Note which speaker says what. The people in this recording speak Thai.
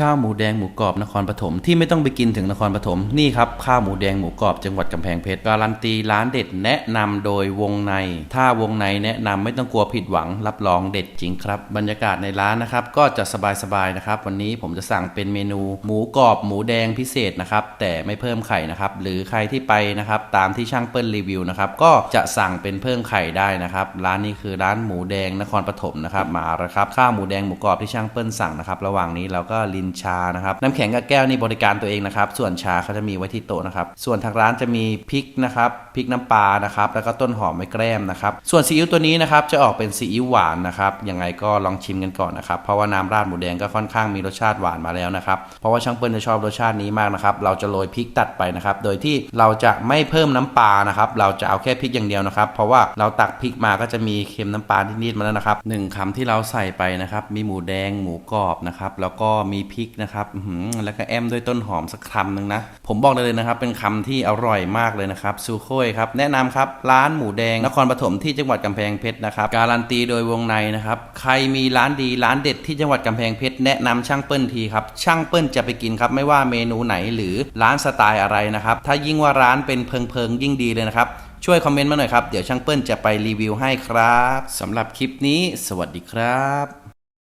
Speaker 1: ข้าวหมูแดงหมูกรอบนครปฐมที่ไม่ต้องไปกินถึงนครปฐมนี่ครับข้าวหมูแดงหมูกรอบจังหวัดกำแพงเพชรการันตีร้านเด็ดแนะนำโดยวงใน ถ้าวงในแนะนำไม่ต้องกลัวผิดหวังรับรองเด็ดจริงครับ บรรยากาศในร้านนะครับก็จะสบายๆนะครับ วันนี้ผมจะสั่งเป็นเมนู หมูกรอบหมูแดงพิเศษนะครับแต่ไม่เพิ่มไข่นะครับหรือใครที่ไปนะครับตามที่ช่างเปิ้ลรีวิวนะครับก็จะสั่งเป็นเพิ่มไข่ได้นะครับร้านนี้คือร้านหมูแดงนครปฐมนะครับมาแล้วครับข้าวหมูแดงหมูกรอบที่ช่างเปิ้ลสั่งนะครับระหว่างนี้เราก็ลินชานะครับน้ำแข็งกับแก้วนี่บริการตัวเองนะครับ ส่วนชาเขาจะมีไว้ที่โต๊ะนะครับ ส่วนทางร้านจะมีพริกนะครับพริกน้ำปลานะครับ แล้วก็ต้นหอมไม้แกล้มนะครับ ส่วนซีอิ๊วตัวนี้นะครับจะออกเป็นซีอิ๊วหวานนะครับยังไงก็ลองชิมกันก่อนนะครับ เพราะว่าน้ำราดหมูแดงก็ค่อนข้างมีรสชาติหวานมาแล้วนะครับ เพราะว่าช่างเปิ้ลจะชอบรสชาตินี้มากนะครับ เราจะโรยพริกตัดไปนะครับ โดยที่เราจะไม่เพิ่มน้ำปลานะครับ เราจะเอาแค่พริกอย่างเดียวนะครับ เพราะว่าเราตักพริกมาก็จะมีเค็มน้ำปลานิดๆมาแล้วนะครับหนึ่งคำที่เราใส่ไปนะครับ มีหมูแดงหมูกรอบนะครับ แล้วก็มีพริกนะครับแล้วก็แอมด้วยต้นหอมสักคำหนึ่งนะ ผมบอกเลยนะครับ เป็นคำที่อร่อยมากเลยนะครับซูโค่ยครับ แนะนำครับ ร้านหมูแดงนครปฐมที่จังหวัดกำแพงเพชรนะครับ การันตีโดยวงในนะครับ ใครมีร้านดีร้านเด็ดที่จังหวัดกำแพงเพชรแนะนำช่างเปิ้ลทีครับ ช่างเปิ้ลจะไปกินครับ ไม่ว่าเมนูไหนหรือร้านสไตล์อะไรนะครับ ถ้ายิ่งว่าร้านเป็นเพิงๆยิ่งดีเลยนะครับช่วยคอมเมนต์มาหน่อยครับ เดี๋ยวช่างเปิ้ลจะไปรีวิวให้ครับสำหรับคลิปนี้ สวัสดีครับ